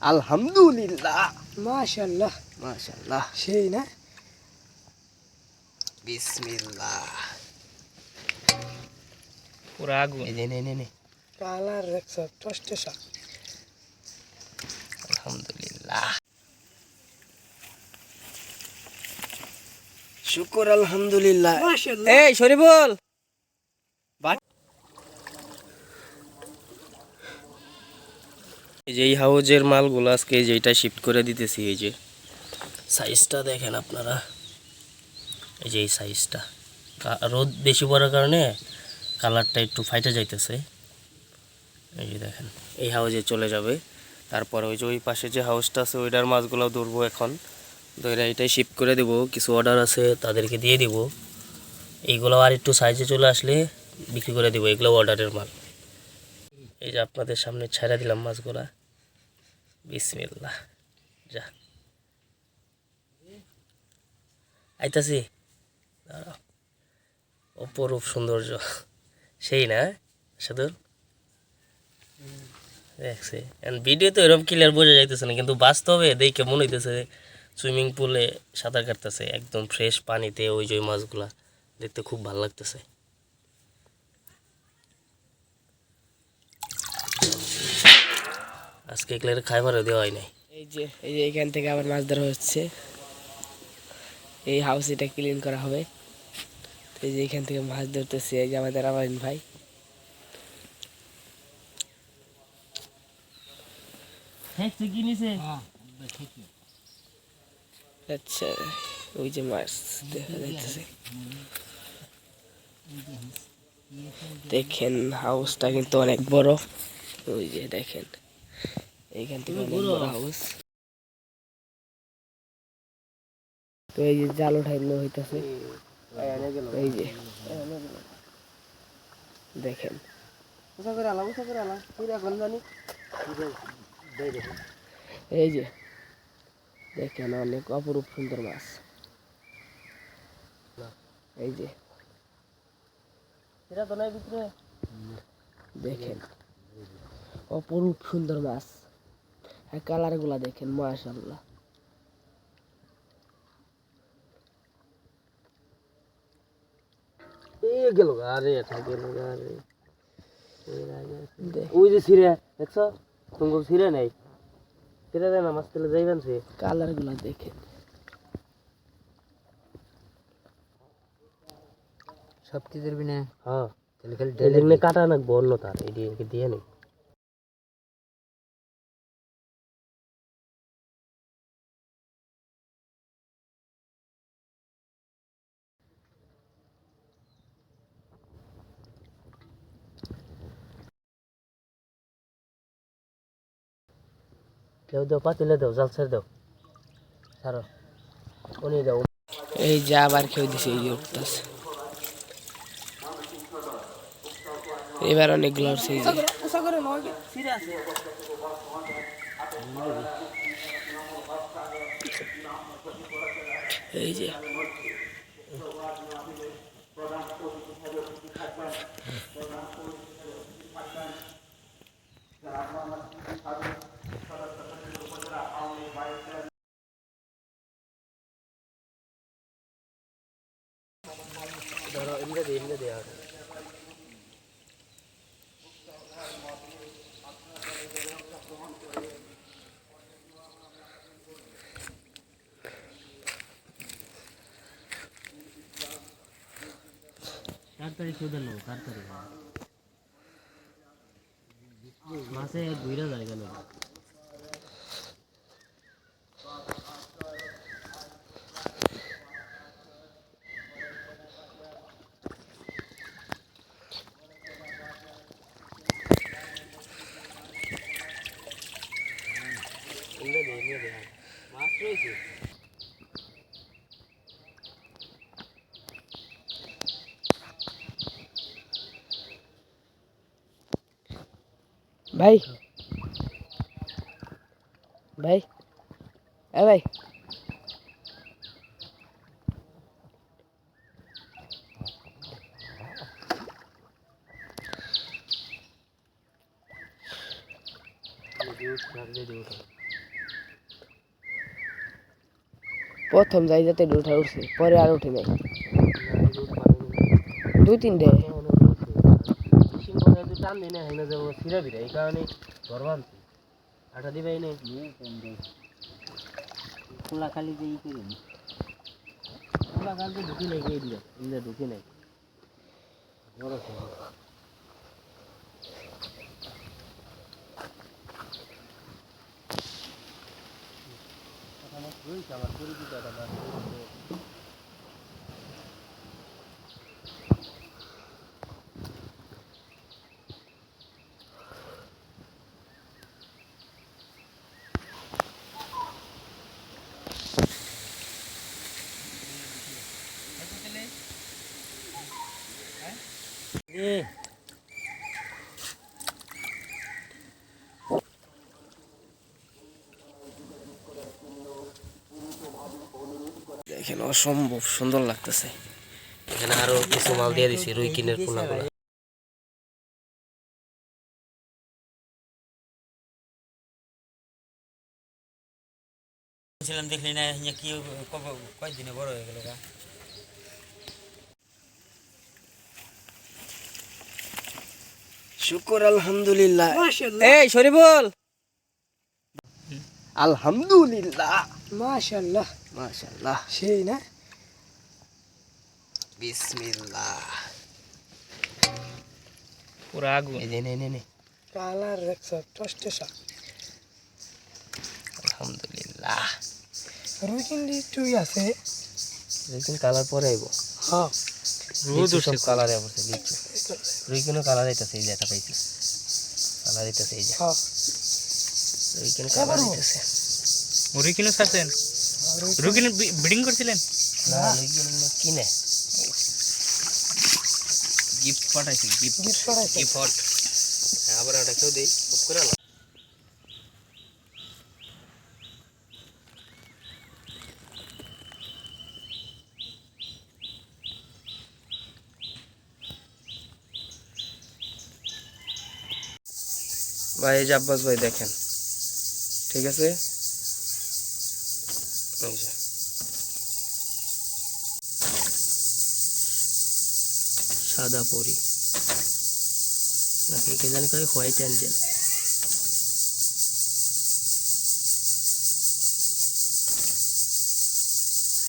আলহামদুলিল্লাহ। মাশাল্লাহ মাশাআল্লাহ। সেই না? বিসমিল্লাহ। পুরা আগুন। এই যে নে নে নে। কালার দেখছ টস্টে সব আলহামদুলিল্লাহ। শুকর আলহামদুলিল্লাহ। এই শরীফুল! এই হাউজের মালগুলো আজকে এই যে এটা শিফট করে দিতেছি, এই যে সাইজটা দেখেন আপনারা। এই যে এই সাইজটা রোদ বেশি পড়ার কারণে কালারটা একটু ফাইটে যাইতেছে। এই যে দেখেন, এই হাউজে চলে যাবে। তারপরে ওই যে ওই পাশে যে হাউসটা আছে, ওইটার মাছগুলো ধরবো এখন। ধরে এটাই শিফট করে দেবো, কিছু অর্ডার আছে, তাদেরকে দিয়ে দিব। এইগুলো আর একটু সাইজে চলে আসলে বিক্রি করে দেবো, এগুলো অর্ডারের মাল। এই যে আপনাদের সামনে ছেড়ে দিলাম মাছগুলা। বিসমিল্লাহ। যা। আইতাছি। অপরূপ সৌন্দর্য। সেই না, সাদুর? দেখছে। ভিডিও তো এরকম ক্লিয়ার বোঝা যাইতেছে না, কিন্তু বাস্তবে দেখে মনে হইতেছে সুইমিং পুলে সাঁতার কাটতেছে, একদম ফ্রেশ পানিতে ওই যে মাছগুলা, দেখতে খুব ভালো লাগতেছে। আজকে এগুলো খাইবারও দেওয়া হয় নাই। এই যে এই যে এখান থেকে আবার মাছ ধরা হচ্ছে। এই হাউস এটা ক্লিন করা হবে। এই যে এখান থেকে মাছ ধরতেছে এই যে আমাদের আমার ভাই। কি আচ্ছা ওই যে মাছ দেখা যাইতেছে। দেখেন হাউসটা কিন্তু অনেক বড়। ওই যে দেখেন। এইখান থেকে অনেক বড় হাউস তো এই যে জাল উঠাইলো হইতাছে। এই যে। দেখেন। এই যে। দেখেন অনেক অপরূপ সুন্দর মাছ। এই যে। এটা তো নাই ভিতরে দেখেন। অপরূপ সুন্দর মাছ। আর কালারগুলা দেখেন মাশাল্লাহ গেল আরে এটা গেল আরে ওই যে ছিঁড়ে দেখছ? তোমার ছিঁড়ে নাই? ছিঁড়ে দেয় না মাছ তেলে যাইবেন সে কালারগুলা দেখেন। সব কি ধরবি না? হ্যাঁ। তাহলে খালি কাটা নাকবো অন্য তার এদিকে দিয়ে নেই? কেউ দাও, পাতিলে দাও, জাল ছেড়ে দাও। ছাড়ো। উনি দাও। এই যে আবার খেয়ে দিছে, এই যে উঠতেছে। এবার অনেকগুলো উঠছে এই যে। এই যে। ধরো এমনি দিয়ে এমনি দেওয়া তাড়াতাড়ি চোদে নেব তাড়াতাড়ি মাসে ঘুরে যায় কেন এমনি ভাই ভাই এ ভাই ভিডিও ছাড়লে প্রথম জায়গাতে উঠা উঠছে পরে আর উঠে নাই দুই তিনটে টান দিই না হেনে যাব সিরা বিরা এই কারণে ধরবান আটা দিবাই নেই খোলা খালি যে ই করি পুরা কালকে ঢুকি নাই গিয়ে দিলে ইন্দা ঢুকি নাই। বড় আমার দেখেন, অসম্ভব সুন্দর লাগতেছে। এখানে আরও কিছু মাল দিয়ে দিছি, রুই কিনের পোনাগুলো ছিলাম দেখলি না কি কয়দিনে বড় হয়ে গেল শুকর আলহামদুলিল্লাহ। এই শরীফুল। আলহামদুলিল্লাহ। মাশাল্লাহ মাশাআল্লাহ। সেই না? বিসমিল্লাহ। পুরো আগুন। এই নে নে নে। কালার দেখছ টস্টেসা আলহামদুলিল্লাহ। রুই কিন্ডি টুই আছে। দেখুন কালার পরে আইব। হ্যাঁ। রোদ সব কালার আইবছে লিচু রুই কালার আইতাছে এই যে পাইছি। কালার আইতাছে এই যে। হ্যাঁ। রুই কালার আইতাছে। মুড়ি কিনে ছাড়ছেন? রুই কিনে ব্রিডিং করছিলেন? না রুই কিনে। গিফট পাঠাইছি গিফট গিফট গিফট আবার এটা কেউ দেই। খুব করে ভাই, এই যে আব্বাস ভাই দেখেন। ঠিক আছে? সাদা পরি। নাকি কে জানি কয় হোয়াইট অ্যাঞ্জেল।